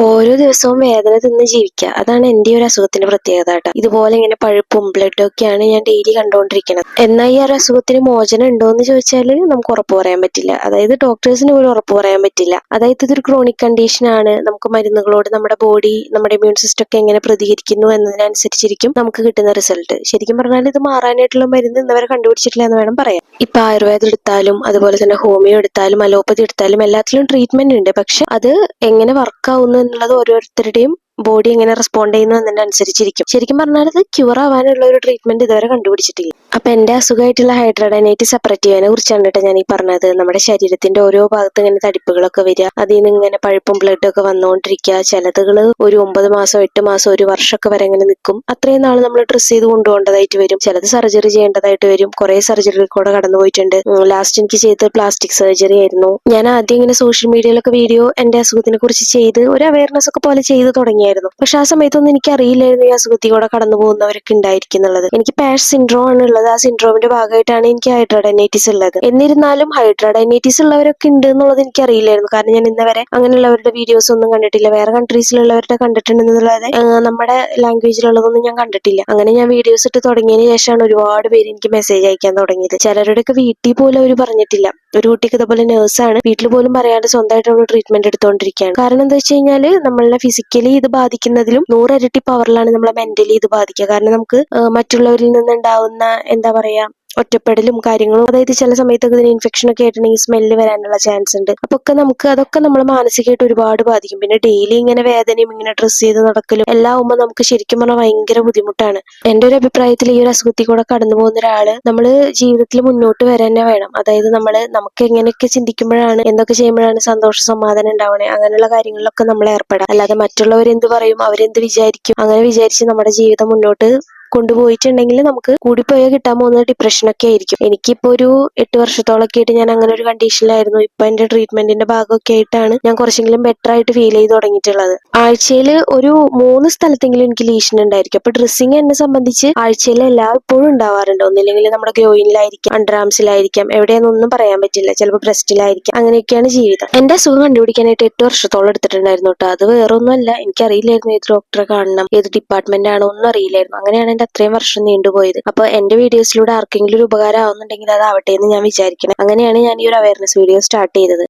o ഓരോ ദിവസവും വേദന തിന്ന് ജീവിക്കുക. അതാണ് എന്റെ ഒരു അസുഖത്തിന്റെ പ്രത്യേകത കേട്ടോ. ഇതുപോലെ ഇങ്ങനെ പഴുപ്പും ബ്ലഡും ഒക്കെയാണ് ഞാൻ ഡെയിലി കണ്ടുകൊണ്ടിരിക്കുന്നത് എന്നാൽ ഈ ഒരു അസുഖത്തിന് മോചനം ഉണ്ടോ എന്ന് ചോദിച്ചാൽ നമുക്ക് ഉറപ്പ് പറയാൻ പറ്റില്ല. അതായത് ഡോക്ടേഴ്സിന് പോലും ഉറപ്പ് പറയാൻ പറ്റില്ല. അതായത് ഇതൊരു ക്രോണിക് കണ്ടീഷൻ ആണ്. നമുക്ക് മരുന്നുകളോട് നമ്മുടെ ബോഡി നമ്മുടെ ഇമ്മ്യൂൺ സിസ്റ്റം ഒക്കെ എങ്ങനെ പ്രതികരിക്കുന്നു എന്നതിനനുസരിച്ചിരിക്കും നമുക്ക് കിട്ടുന്ന റിസൾട്ട് ശരിക്കും പറഞ്ഞാൽ ഇത് മാറാനായിട്ടുള്ള മരുന്ന് ഇന്നവരെ കണ്ടുപിടിച്ചിട്ടില്ല എന്ന് വേണം പറയാം ഇപ്പൊ ആയുർവേദം എടുത്താലും അതുപോലെ തന്നെ ഹോമിയോ എടുത്താലും അലോപ്പതി എടുത്താലും എല്ലാത്തിലും ട്രീറ്റ്മെന്റ് ഉണ്ട്. പക്ഷെ അത് എങ്ങനെ വർക്ക് ആവുന്നു എന്നുള്ളത് ഓരോരുത്തരുടെയും ബോഡി എങ്ങനെ റെസ്പോണ്ട് ചെയ്യുന്നു എന്നതിനനുസരിച്ചിരിക്കും. ശരിക്കും പറഞ്ഞാൽ ഇത് ക്യൂർ ആവാനുള്ള ഒരു ട്രീറ്റ്മെന്റ് ഇതുവരെ കണ്ടുപിടിച്ചിട്ടില്ല. അപ്പൊ എന്റെ അസുഖമായിട്ടുള്ള ഹൈഡ്രഡനൈറ്റ് സെപ്പറേറ്റ് ചെയ്യാനെ കുറിച്ചാണ് കേട്ടോ ഞാൻ ഈ പറഞ്ഞത്. നമ്മുടെ ശരീരത്തിന്റെ ഓരോ ഭാഗത്ത് ഇങ്ങനെ തടിപ്പുകളൊക്കെ വരിക അതിൽ നിന്ന് ഇങ്ങനെ പഴുപ്പും ബ്ലഡും ഒക്കെ വന്നുകൊണ്ടിരിക്കുക. ചിലതുകൾ ഒരു ഒമ്പത് മാസം എട്ട് മാസം ഒരു വർഷമൊക്കെ വരെ ഇങ്ങനെ നിൽക്കും. അത്രയും നാൾ നമ്മൾ ഡ്രസ്സ് ചെയ്ത് കൊണ്ടുപോകേണ്ടതായിട്ട് വരും. ചിലത് സർജറി ചെയ്യേണ്ടതായിട്ട് വരും. കുറെ സർജറികൾ കൂടെ കടന്നു പോയിട്ടുണ്ട്. ലാസ്റ്റ് എനിക്ക് ചെയ്ത് പ്ലാസ്റ്റിക് സർജറി ആയിരുന്നു. ഞാൻ ആദ്യം ഇങ്ങനെ സോഷ്യൽ മീഡിയയിലൊക്കെ വീഡിയോ എന്റെ അസുഖത്തിനെ കുറിച്ച് ചെയ്ത് ഒരു അവയർനെസ് ഒക്കെ പോലെ ചെയ്ത് തുടങ്ങിയായിരുന്നു പക്ഷെ ആ സമയത്തൊന്നും എനിക്ക് അറിയില്ലായിരുന്നു ഈ അസുഖത്തിൽ കൂടെ കടന്നു പോകുന്നവരൊക്കെ ഉണ്ടായിരിക്കും എന്നുള്ളത്. എനിക്ക് പാഷ് സിൻഡ്രോം ആണ് ഉള്ളത്. ആ സിൻഡ്രോമിന്റെ ഭാഗമായിട്ടാണ് എനിക്ക് ഹൈഡ്രഡൈനൈറ്റിസ് ഉള്ളത്. എന്നിരുന്നാലും ഹൈഡ്രഡൈനൈറ്റിസ് ഉള്ളവരൊക്കെ ഉണ്ട് എന്നുള്ളത് എനിക്ക് അറിയില്ലായിരുന്നു കാരണം ഞാൻ ഇന്ന് വരെ അങ്ങനെയുള്ളവരുടെ വീഡിയോസ് ഒന്നും കണ്ടിട്ടില്ല. വേറെ കൺട്രീസിലുള്ളവരുടെ കണ്ടിട്ടുണ്ടെന്നുള്ളത് നമ്മുടെ ലാംഗ്വേജിലുള്ളതൊന്നും ഞാൻ കണ്ടിട്ടില്ല. അങ്ങനെ ഞാൻ വീഡിയോസ് ഇട്ട് തുടങ്ങിയതിന് ശേഷമാണ് ഒരുപാട് പേര് എനിക്ക് മെസ്സേജ് അയക്കാൻ തുടങ്ങിയത്. ചിലരുടെയൊക്കെ വീട്ടിൽ പോലും അവർ പറഞ്ഞിട്ടില്ല. ഒരു കുട്ടിക്ക് ഇതുപോലെ നേഴ്സാണ് വീട്ടിൽ പോലും പറയാണ്ട് സ്വന്തമായിട്ട് അവൾ ട്രീറ്റ്മെന്റ് എടുത്തുകൊണ്ടിരിക്കുകയാണ് കാരണം എന്താ വെച്ച് കഴിഞ്ഞാൽ നമ്മളെ ഫിസിക്കലി ഇത് ബാധിക്കുന്നതിലും നൂറരട്ടി പവറിലാണ് നമ്മളെ മെന്റലി ഇത് ബാധിക്കുക. കാരണം നമുക്ക് മറ്റുള്ളവരിൽ നിന്നുണ്ടാവുന്ന എന്താ പറയാ ഒറ്റപ്പെടലും കാര്യങ്ങളും. അതായത് ചില സമയത്തൊക്കെ ഇതിന് ഇൻഫെക്ഷൻ ഒക്കെ ആയിട്ടുണ്ടെങ്കിൽ സ്മെല്ല് വരാനുള്ള ചാൻസ് ഉണ്ട്. അപ്പൊ ഒക്കെ നമുക്ക് അതൊക്കെ നമ്മൾ മാനസികമായിട്ട് ഒരുപാട് ബാധിക്കും. പിന്നെ ഡെയിലി ഇങ്ങനെ വേദനയും ഇങ്ങനെ ഡ്രസ്സ് ചെയ്ത് നടക്കലും എല്ലാം ആവുമ്പോൾ നമുക്ക് ശരിക്കും പറഞ്ഞാൽ ഭയങ്കര ബുദ്ധിമുട്ടാണ്. എന്റെ ഒരു അഭിപ്രായത്തിൽ ഈ ഒരു അസുഖത്തിൽ കൂടെ കടന്നു പോകുന്ന ഒരാൾ നമ്മൾ ജീവിതത്തിൽ മുന്നോട്ട് വരാനേ വേണം. അതായത് നമ്മൾ നമുക്ക് എങ്ങനെയൊക്കെ ചിന്തിക്കുമ്പോഴാണ് എന്തൊക്കെ ചെയ്യുമ്പോഴാണ് സന്തോഷ സമാധാനം ഉണ്ടാവണേ അങ്ങനെയുള്ള കാര്യങ്ങളിലൊക്കെ നമ്മൾ ഏർപ്പെടാം. അല്ലാതെ മറ്റുള്ളവർ എന്ത് പറയും അവരെന്ത് വിചാരിക്കും അങ്ങനെ വിചാരിച്ച് നമ്മുടെ ജീവിതം മുന്നോട്ട് കൊണ്ടുപോയിട്ടുണ്ടെങ്കിൽ നമുക്ക് കൂടിപ്പോയാൽ കിട്ടാൻ പോകുന്നത് ഡിപ്രഷനൊക്കെ ആയിരിക്കും. എനിക്കിപ്പോ ഒരു എട്ട് വർഷത്തോളൊക്കെ ആയിട്ട് ഞാൻ അങ്ങനെ ഒരു കണ്ടീഷനിലായിരുന്നു ഇപ്പൊ എന്റെ ട്രീറ്റ്മെന്റിന്റെ ഭാഗമൊക്കെ ആയിട്ടാണ് ഞാൻ കുറച്ചെങ്കിലും ബെറ്റർ ആയിട്ട് ഫീൽ ചെയ്ത് തുടങ്ങിയിട്ടുള്ളത്. ആഴ്ചയിൽ ഒരു മൂന്ന് സ്ഥലത്തെങ്കിലും എനിക്ക് ലീഷൻ ഉണ്ടായിരിക്കും. അപ്പൊ ഡ്രസ്സിങ് എന്നെ സംബന്ധിച്ച് ആഴ്ചയിൽ എല്ലാ ഇപ്പോഴും ഉണ്ടാവാറുണ്ട്. ഒന്നില്ലെങ്കിൽ നമ്മുടെ ഗ്രോയിനിലായിരിക്കാം അണ്ടർ ആംസിലായിരിക്കാം എവിടെയെന്നൊന്നും പറയാൻ പറ്റില്ല. ചിലപ്പോൾ ബ്രസ്റ്റിലായിരിക്കാം അങ്ങനെയൊക്കെയാണ് ജീവിതം. എന്റെ അസുഖം കണ്ടുപിടിക്കാനായിട്ട് എട്ട് വർഷത്തോളം എടുത്തിട്ടുണ്ടായിരുന്നു കേട്ടോ. അത് വേറൊന്നുമല്ല. എനിക്കറിയില്ലായിരുന്നു ഏത് ഡോക്ടറെ കാണണം ഏത് ഡിപ്പാർട്ട്മെന്റ് ആണോ ഒന്നും അറിയില്ലായിരുന്നു. അങ്ങനെയാണ് എന്റെ അത്രയും വർഷം നീണ്ടുപോയത്. അപ്പൊ എന്റെ വീഡിയോസിലൂടെ ആർക്കെങ്കിലും ഒരു ഉപകാരം ആവുന്നുണ്ടെങ്കിൽ അത് ആവട്ടെ എന്ന് ഞാൻ വിചാരിക്കണം. അങ്ങനെയാണ് ഞാൻ ഈ ഒരു അവയർനെസ് വീഡിയോ സ്റ്റാർട്ട് ചെയ്തത്.